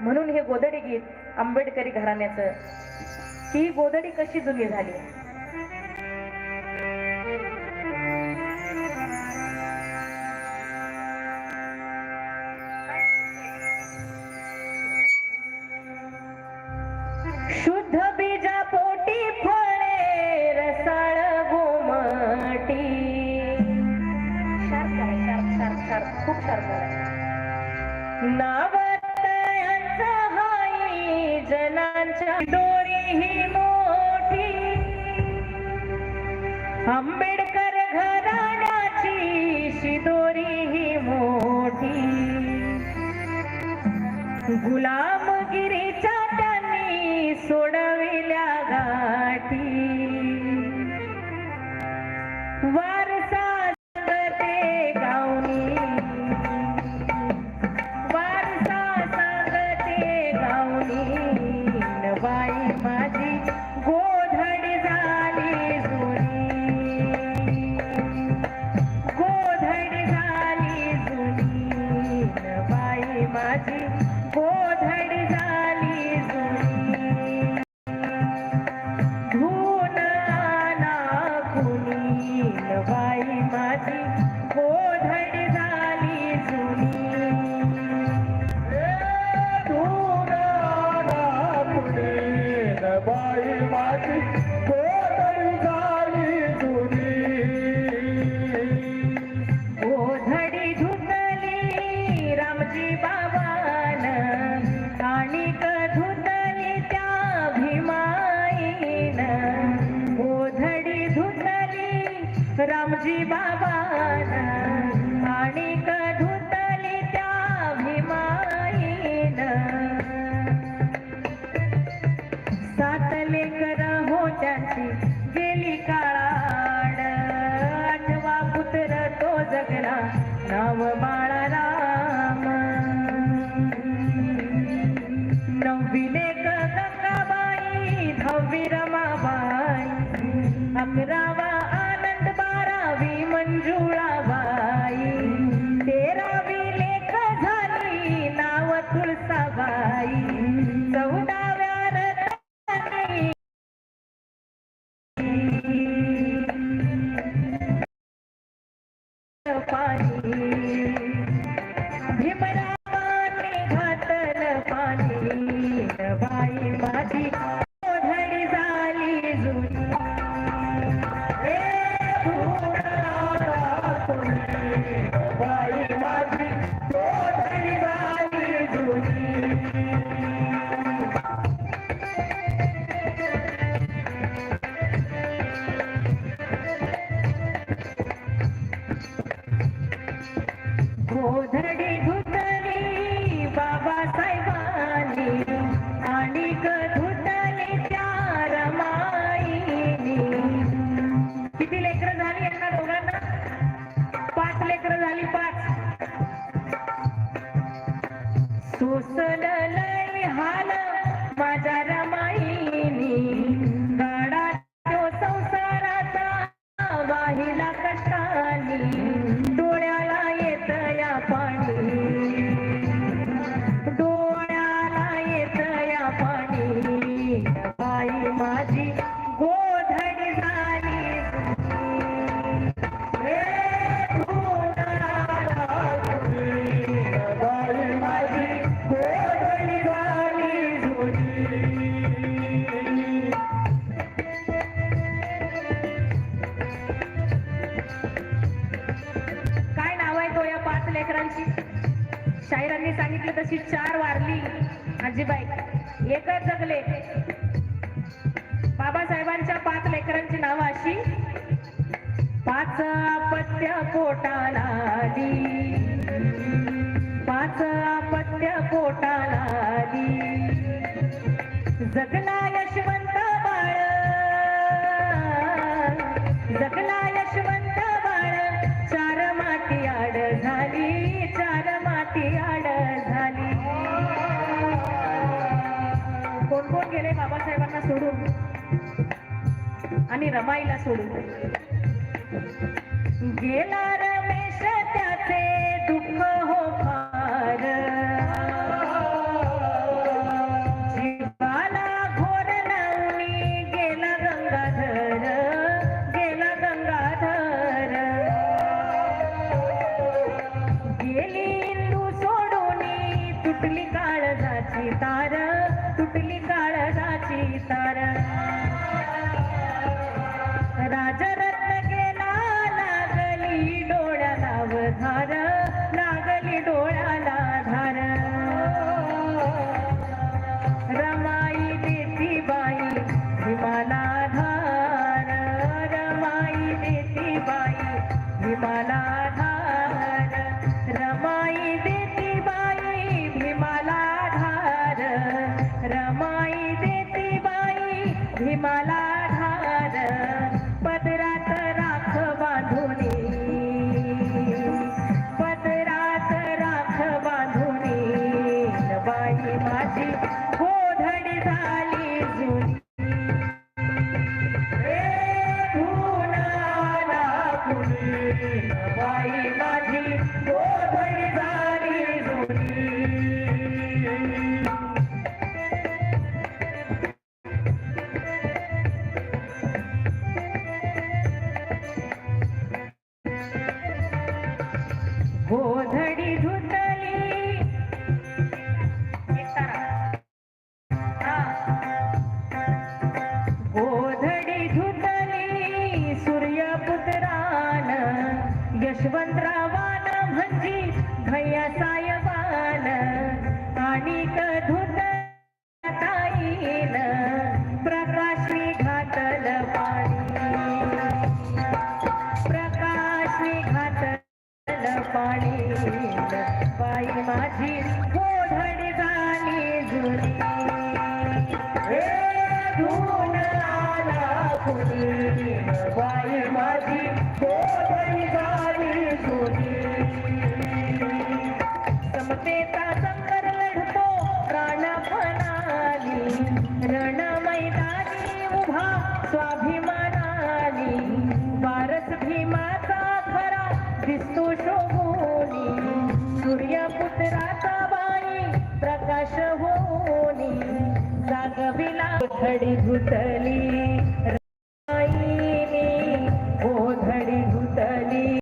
म्हणून हे गोदडी गीत आंबेडकरी घराण्याचं. ही गोदडी कशी जुनी झाली? शुद्ध बीजा पोटी फळे रसाळ गोमाटी. शार्प शार्प शार्प शार्प खूप शार्प. नाव दोरी ही मोठी. आंबेडकर शिदोरी ही मोठी. गुलामगिरीच्या त्यांनी सोडविल्या गाठी. जगना नाव मा शाहिरांनी सांगितलं तशी चार वारली. आजीबाई एकच जगले. बाबासाहेबांच्या पाच लेकरांची नाव अशी. पाच पत्य पोटाला पाच पत्य पोटाला जगला यशवंत बाळ. जगला कोण गेले बाबासाहेबांना सोडून? आणि रमाईला सोडून? गेला रमेश त्याचे तुटली काळजाची तार. सायबान आणि कधुत ताईन प्रकाशी घातल पाणी. प्रकाशी घातल पाणी. बाई माझी समतेचा संकर लढतो प्राणपणानी रण मैदानी उभा स्वाभिमानाली वारस भीमाचा खरा दिसतो शोभोनी. सूर्यपुत्राचा बाई प्रकाश होनी जागविला खडी धुतली.